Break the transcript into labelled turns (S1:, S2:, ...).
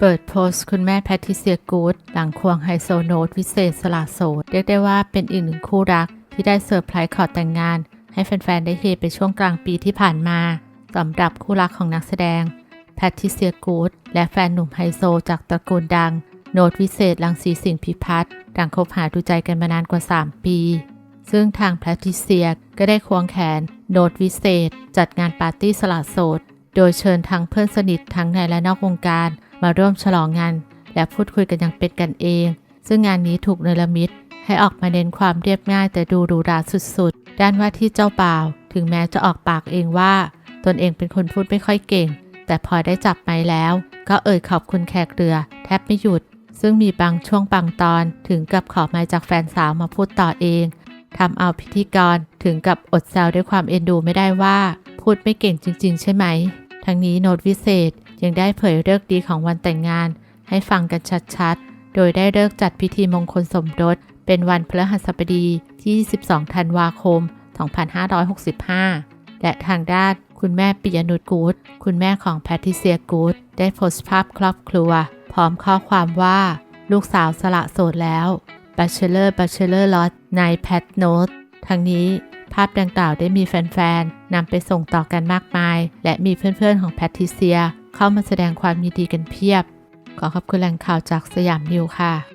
S1: เปิดโพสต์คุณแม่แพทิเซียกูดหลังควงไฮโซโนตวิเศษสละโสด เรียกได้ว่าเป็นอีกหนึ่งคู่รัก ที่ได้เซอร์ไพรส์ขอแต่งงาน ให้แฟนๆ ได้เฮไปช่วงกลางปีที่ผ่านมาสำหรับคู่รักของนักแสดงแพทิเซียกูดและแฟนหนุ่มไฮโซจากตระกูลดัง โนตวิเศษลังสีสิงพิพัฒน์ดังคบหาดูใจกันมานานกว่า 3 ปี ซึ่งทางแพทิเซียก็ได้ควงแขน โนตวิเศษ จัดงานปาร์ตี้สละโสด โดยเชิญทั้งเพื่อนสนิททั้งในและนอกวงการ มาร่วมฉลองงาน และพูดคุยกันอย่างเป็นกันเอง ซึ่งงานนี้ถูกเนรมิตให้ออกมาเน้นความเรียบง่ายแต่ดูหรูหราสุดๆ ด้านว่าที่เจ้าบ่าว ถึงแม้จะออกปากเองว่า ตนเองเป็นคนพูดไม่ค่อยเก่ง แต่พอได้จับไม้แล้ว ก็เอ่ยขอบคุณแขกเรือ แทบไม่หยุด ซึ่งมีบางช่วงบางตอนถึงกับขอไม้จากแฟนสาวมาพูดต่อเองทำเอาพิธีกรถึงกับอดแซวด้วยความเอ็นดูไม่ได้ว่า พูดไม่เก่งจริง ๆ ใช่ไหม ทั้งนี้โน้ตวิเศษ ยังได้เผยเลิกดีของวันแต่งงาน ให้ฟังกันชัดๆ โดยได้เลิกจัดพิธีมงคลสมรส เป็นวันพฤหัสบดีที่ 22 ธันวาคม 2565 และทางด้านคุณแม่ปิยนุชกูดคุณแม่ของแพทริเซียกูดได้โพสต์ภาพครอบครัว พร้อมข้อความว่า ลูกสาวสละโสดแล้ว Bachelor Bachelor Lot ในแพทโนตทั้งนี้ ภาพดังกล่าวได้มีแฟนๆนำไปส่งต่อกันมากมาย และมีเพื่อนๆของแพทริเซีย เข้ามาแสดงความยินดีกันเพียบ ขอขอบคุณแหล่งข่าวจากสยามนิวค่ะ